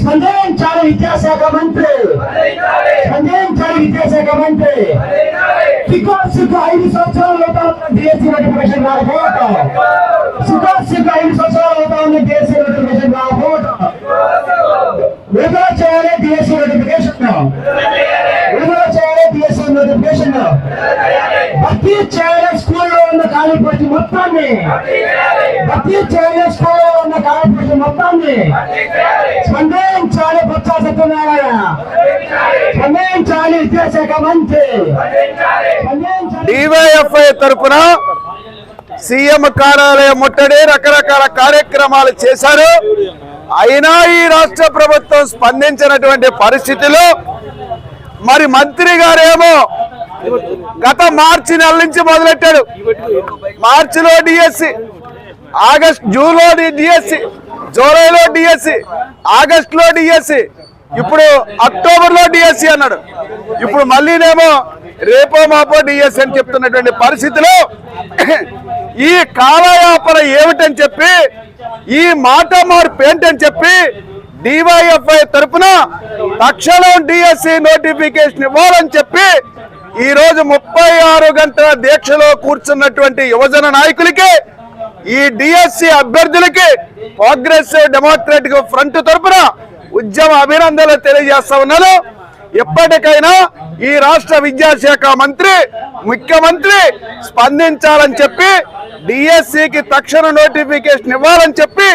స్పందించాలి విద్యాశాఖ మంత్రి. స్పందించాలి విద్యాశాఖ మంత్రి. సిగ్గు ఐదు సంవత్సరాలు అవుతా డిఎస్సీ నోటిఫికేషన్ రాకపోవటం. సిగ్గు సిగ్గు ఐదు సంవత్సరాలు అవుతా ఉన్న డిఎస్సీ నోటిఫికేషన్ రాకపోవటం. విడుదల చేయాలి డిఎస్సీ నోటిఫికేషన్ విడుదల చేయాలి డిఎస్సీ నోటిఫికేషన్ భర్తీ చేయాలి స్కూల్లో ఉన్న ఖాళీ పోటీ మొత్తాన్ని. భర్తీ చేయాలి స్కూల్ పోటీ స్పందించాలి బొత్స సత్యనారాయణ. స్పందించాలి విద్యాశాఖ మంత్రి. డివైఎఫ్ఐ తరపున సీఎం కార్యాలయం ముట్టడి రకరకాల కార్యక్రమాలు చేశారు. అయినా ఈ రాష్ట్ర ప్రభుత్వం స్పందించినటువంటి పరిస్థితిలో మరి మంత్రి గారేమో గత మార్చి నెల నుంచి మొదలెట్టాడు. మార్చిలో డిఎస్సి ఆగస్ట్ జూన్లో డిఎస్సి జూలైలో డిఎస్సి ఆగస్ట్లో డిఎస్సి ఇప్పుడు అక్టోబర్లో డిఎస్సి అన్నాడు. ఇప్పుడు మళ్ళీనేమో రేపో మాపో డిఎస్సి అని చెప్తున్నటువంటి పరిస్థితిలో ఈ కాలయాపన ఏమిటని చెప్పి ఈ మాట మార్పు ఏంటని చెప్పి డివైఎఫ్ఐ తరపున తక్షణం డిఎస్సి నోటిఫికేషన్ ఇవ్వాలని చెప్పి ఈ రోజు ముప్పై ఆరు గంటల దీక్షలో కూర్చున్నటువంటి యువజన నాయకులకి ఈ డిఎస్సి అభ్యర్థులకి కాంగ్రెసివ్ డెమోక్రాటిక్ ఫ్రంట్ తరపున ఉద్యమ అభినందనలు తెలియజేస్తా ఉన్నాను. ఎప్పటికైనా ఈ రాష్ట్ర విద్యాశాఖ మంత్రి ముఖ్యమంత్రి స్పందించాలని చెప్పి డిఎస్సికి తక్షణ నోటిఫికేషన్ ఇవ్వాలని చెప్పి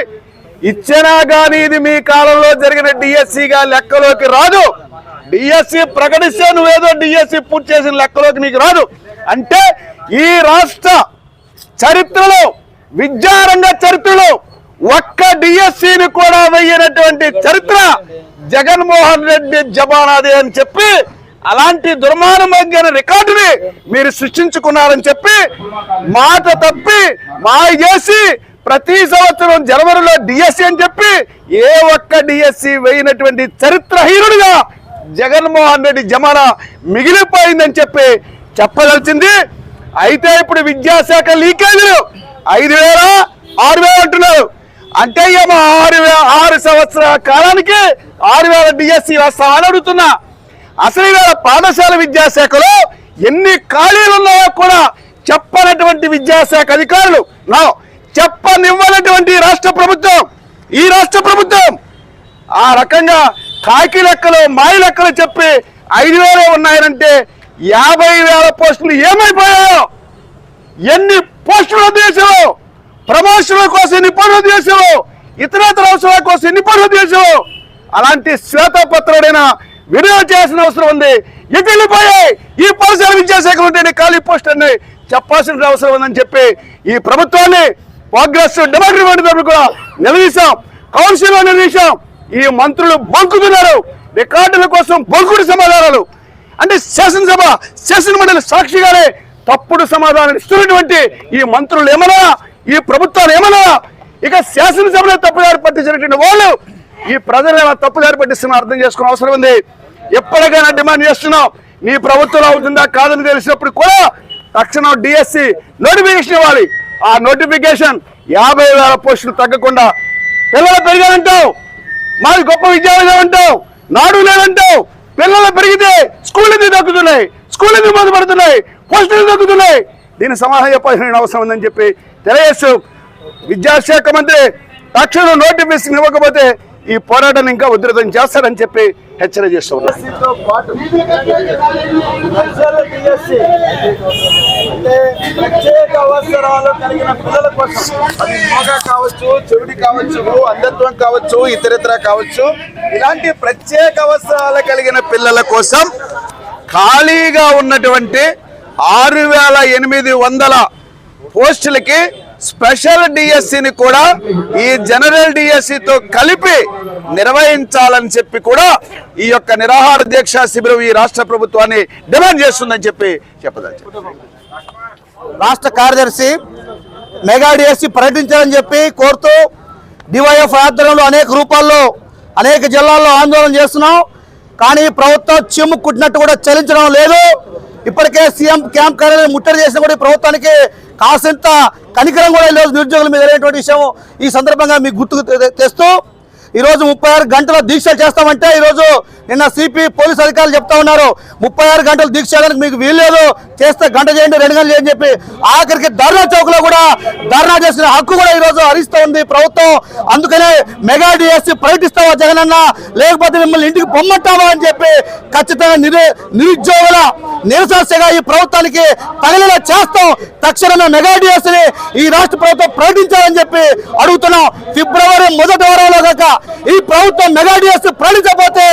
ఇచ్చినా గానీ ఇది మీ కాలంలో జరిగిన డిఎస్సిగా లెక్కలోకి రాదు. డిఎస్సి ప్రకటిస్తే నువ్వేదో డిఎస్సి పూర్తి చేసిన లెక్కలోకి నీకు రాదు. అంటే ఈ రాష్ట్ర చరిత్రలో విద్యారంగ చరిత్రలో ఒక్క డిఎస్సిని కూడా వెయ్యనటువంటి చరిత్ర జగన్మోహన్ రెడ్డి జబానాది అని చెప్పి అలాంటి దుర్మానమైన రికార్డుని మీరు సృష్టించుకున్నారని చెప్పి మాట తప్పి మాయ చేసి ప్రతి సంవత్సరం జనవరిలో డిఎస్సి అని చెప్పి ఏ ఒక్క డిఎస్సి వేయినటువంటి చరిత్రహీనుడిగా జగన్మోహన్ రెడ్డి జమానా మిగిలిపోయిందని చెప్పి చెప్పదలిచింది. అయితే ఇప్పుడు విద్యాశాఖ లీకేజీలు ఐదు వేల ఆరు వేలు అంటున్నారు. అంటే ఏమో ఆరు ఆరు సంవత్సరాల కాలానికి ఆరు వేల డిఎస్సి వస్తామని అడుగుతున్నా. అసలు ఇవాళ పాఠశాల విద్యాశాఖలో ఎన్ని ఖాళీలు ఉన్నాయో కూడా చెప్పనటువంటి విద్యాశాఖ అధికారులు. నా చెప్పనివ్వనటువంటి రాష్ట్ర ప్రభుత్వం ఈ రాష్ట్ర ప్రభుత్వం ఆ రకంగా కాకి లెక్కలు మాయి లెక్కలు చెప్పి ఐదు వేలే ఉన్నాయనంటే యాభై వేల పోస్టులు ఏమైపోయాయో? ఎన్ని పోస్టుల దేశంలో ప్రమోషన్ల కోసం ఎన్ని పనులు చేసావు. ఇతరేతర అవసరాల కోసం ఎన్ని పనులు చేసావు. అలాంటి శ్వేతపత్రుడైనా విడుదల చేయాల్సిన అవసరం ఉంది. ఎటు వెళ్ళిపోయాయి. ఈ పరిసర విద్యాశాఖ ఉంటే ఖాళీ పోస్ట్ అన్ని చెప్పాల్సిన అవసరం ఉందని చెప్పి ఈ ప్రభుత్వాన్ని కాంగ్రెస్ డెమోక్రటిక్ తరపు కూడా నిలదీశాం. కౌన్సిల్లో నిలదీశాం. ఈ మంత్రులు బొంకుతున్నారు. రికార్డుల కోసం బొంకుడు సమాధానాలు. అంటే శాసనసభ శాసన మండలి సాక్షిగానే తప్పుడు సమాధానం ఇస్తున్నటువంటి ఈ మంత్రులు ఏమన్నా ఈ ప్రభుత్వాలు ఏమన్నా ఇక శాసనసభలో తప్పుదారి పట్టించినటువంటి వాళ్ళు ఈ ప్రజలు ఏమైనా తప్పుదారి పట్టిస్తున్నా అర్థం చేసుకునే అవసరం ఉంది. ఎప్పటికైనా డిమాండ్ చేస్తున్నాం. నీ ప్రభుత్వం అవుతుందా కాదని తెలిసినప్పుడు కూడా తక్షణం డిఎస్సి నోటిఫికేషన్ ఇవ్వాలి. ఆ నోటిఫికేషన్ యాభై వేల పోస్టులు తగ్గకుండా పిల్లలు పెరిగారంటావు. మాది గొప్ప విద్యాలయం అంటావు. నాడు లేదంటావు. పిల్లలు పెరిగితే స్కూల్ ఎందుకు తగ్గుతున్నాయి? స్కూల్ ఎందుకు బాధపడుతున్నాయి? పోస్టులు తగ్గుతున్నాయి దీని సమాధానం చెప్పాల్సిన అవసరం ఉందని చెప్పి తెలియజేస్తూ విద్యాశాఖ మంత్రి తక్షణం నోటిఫికేషన్ ఇవ్వకపోతే ఈ పోరాటాన్ని ఇంకా ఉధృతం చేస్తారని చెప్పి హెచ్చరిక చేస్తున్నారు ప్రత్యేక అవసరాలు కలిగిన పిల్లల కోసం. అది కావచ్చు చెవిడి కావచ్చు అంధత్వం కావచ్చు ఇతరితర కావచ్చు. ఇలాంటి ప్రత్యేక అవసరాలు కలిగిన పిల్లల కోసం ఖాళీగా ఉన్నటువంటి ఆరు వేల ఎనిమిది వందల పోస్టులకి స్పెషల్ డిఎస్సిని కూడా ఈ జనరల్ డిఎస్సితో కలిపి నిర్వహించాలని చెప్పి కూడా ఈ యొక్క నిరాహార దీక్ష శిబిరం ఈ రాష్ట్ర ప్రభుత్వాన్ని డిమాండ్ చేస్తుందని చెప్పి చెప్పదలుచు రాష్ట్ర కార్యదర్శి మెగా డిఎస్సి ప్రకటించాలని చెప్పి కోరుతూ డివైఎఫ్ ఆధ్వర్యంలో అనేక రూపాల్లో అనేక జిల్లాల్లో ఆందోళన చేస్తున్నాం. కానీ ప్రభుత్వం చిమ్ము కుట్టినట్టు కూడా చలించడం లేదు. ఇప్పటికే సీఎం క్యాంప్ కార్యాలయం ముట్టడి చేసిన కూడా ప్రభుత్వానికి కాసింత కనికరం కూడా ఈరోజు నిరుద్యోగుల మీద లేనటువంటి విషయం ఈ సందర్భంగా మీకు గుర్తుకు తెస్తూ ఈరోజు ముప్పై ఆరు గంటల దీక్షలు చేస్తామంటే ఈరోజు నిన్న సిపి పోలీస్ అధికారులు చెప్తా ఉన్నారు. ముప్పై ఆరు గంటలు దీక్ష చేయడానికి మీకు వీల్లేదు చేస్తే గంట చేయండి రెండు గంటలు చేయని చెప్పి ఆఖరికి ధర్నా చౌక్లో కూడా ధర్నా చేసిన హక్కు కూడా ఈ రోజు హరిస్తూ ఉంది ప్రభుత్వం. అందుకనే మెగా డిఎస్సి ప్రకటిస్తావా జగనన్న లేకపోతే మిమ్మల్ని ఇంటికి పొమ్మంటావా అని చెప్పి ఖచ్చితంగా నిరు నిరుద్యోగుల నిరసనగా ఈ ప్రభుత్వానికి తగిలేలా చేస్తాం. తక్షణమే మెగా డిఎస్సిని ఈ రాష్ట్ర ప్రభుత్వం ప్రకటించాలని చెప్పి అడుగుతున్నాం. ఫిబ్రవరి మొదటి వారంలో కాక ఈ ప్రభుత్వం మెగా డిఎస్సి ప్రకటించకపోతే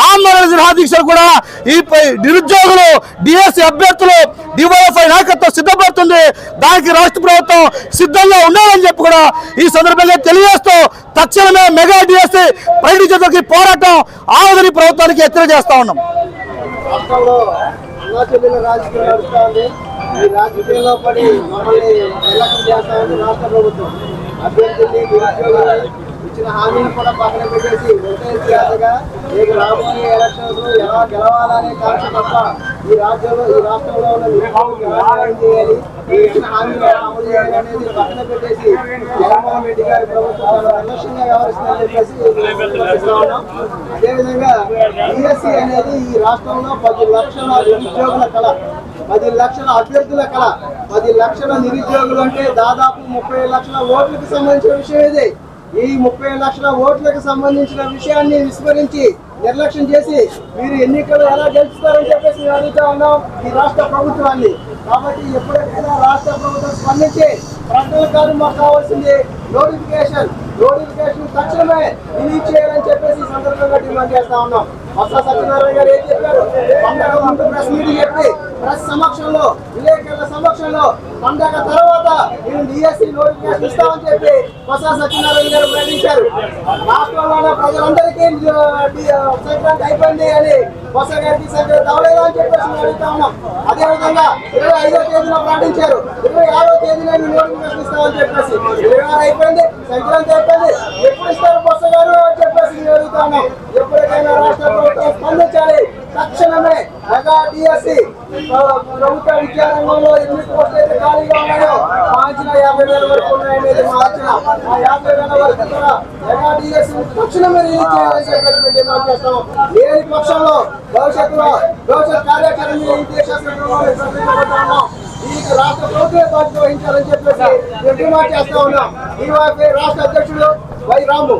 ఆందోళన నిరాదీక్షలు కూడా ఈ నిరుద్యోగులు డిఎస్సీ అభ్యర్థులు డివైఎఫ్ఐ నాయకత్వం సిద్ధపడుతుంది. దానికి రాష్ట్ర ప్రభుత్వం సిద్ధంగా ఉండాలని చెప్పి కూడా ఈ సందర్భంగా తెలియజేస్తూ తక్షణమే మెగా డిఎస్సీ ప్రకటించడానికి పోరాటం ఆవదని ప్రభుత్వానికి హెచ్చరిక చేస్తా ఉన్నాం. ఈ రాజకీయంలో పడి మమ్మల్ని ఎలక్షన్ చేస్తా రాష్ట్ర ప్రభుత్వం. అభ్యర్థుల్ని నిరుద్యోగుల్ని ఇచ్చిన హామీని కూడా పక్కన పెట్టేసి ఒకటే చేతగా రాబోయే ఎలక్షన్స్ ఎలా గెలవాలనే కాంక్ష తప్ప ఈ రాజ్యంలో ఈ రాష్ట్రంలో ఉన్న నిరుద్యోగులకు ఎలా చేయాలి? ఈ ఇచ్చిన హామీలు ఎలా అమలు చేయాలి అనేది పక్కన పెట్టేసి జగన్మోహన్ రెడ్డి గారి ప్రభుత్వం నిర్లక్ష్యంగా వ్యవహరిస్తుందని చెప్పేసి ఉన్నాం. అదేవిధంగా బిఎస్సీ అనేది ఈ రాష్ట్రంలో పది లక్షల నిరుద్యోగుల కళ పది లక్షల అభ్యర్థుల కళ పది లక్షల నిరుద్యోగులు అంటే దాదాపు ముప్పై లక్షల ఓట్లకు సంబంధించిన విషయం ఇది. ఈ ముప్పై లక్షల ఓట్లకు సంబంధించిన విషయాన్ని విస్మరించి నిర్లక్ష్యం చేసి మీరు ఎన్నికలు ఎలా గెలుస్తారని చెప్పేసి మేము అడుగుతా ఉన్నాం ఈ రాష్ట్ర ప్రభుత్వాన్ని. కాబట్టి ఎప్పుడైనా రాష్ట్ర ప్రభుత్వం స్పందించి ప్రకటన కాదు మాకు కావాల్సింది నోటిఫికేషన్. నోటిఫికేషన్ తక్షణమే రిలీజ్ చేయాలని చెప్పేసి ఈ సందర్భంగా డిమాండ్ చేస్తా ఉన్నాం. బొత్స సత్యనారాయణ గారు ఏం చెప్పారు? ప్రెస్ మీటింగ్ చెప్పి ప్రెస్ సమక్షంలో విలేకరుల సమక్షంలో పండగ తర్వాత మేము డిఎస్సి నోటిఫికేషన్ ఇస్తామని చెప్పి బొత్స సత్యనారాయణ గారు ప్రకటించారు. రాష్ట్రంలోనే ప్రజలందరికీ సంక్రాంతి అయిపోయింది అని బొత్స గారికి సంక్రాంతి అవ్వలేదు అని చెప్పేసి మేము అడుగుతా ఉన్నాం. అదేవిధంగా ఇరవై ఐదో తేదీన ప్రకటించారు ఇరవై ఆరో తేదీన మేము నోటిఫికేషన్ ఇస్తామని చెప్పేసి ఇరవై ఆరు అయిపోయింది సంక్రాంతి అయిపోయింది. ఎప్పుడు ఇస్తారు బొత్స గారు అని చెప్పేసి మేము అడుగుతా ఉన్నాం. ఎప్పటికైనా రాష్ట్ర ప్రభుత్వం స్పందించాలి. తక్షణమే మెగా డిఎస్సి ప్రభుత్వ విద్యారంగంలో ఎన్ని పోస్టులు అయితే ఖాళీగా ఉన్నాయో మార్చిన యాభై వేల వరకు ఉన్నాయనేది మార్చిన ఆ యాభై వేల వరకు కూడా మెగా డిఎస్సి తక్షణమే రిలీజ్ చేయాలని చెప్పేసి డిమాండ్ చేస్తాం లేని పక్షంలో భవిష్యత్తులో భవిష్యత్ కార్యాచరణ ఈ దేశ రాష్ట్ర ప్రభుత్వమే బాధ్యత వహించాలని చెప్పేసి మేము డిమాండ్ చేస్తా ఉన్నాం. ఈ రాష్ట్ర అధ్యక్షుడు వై రాము.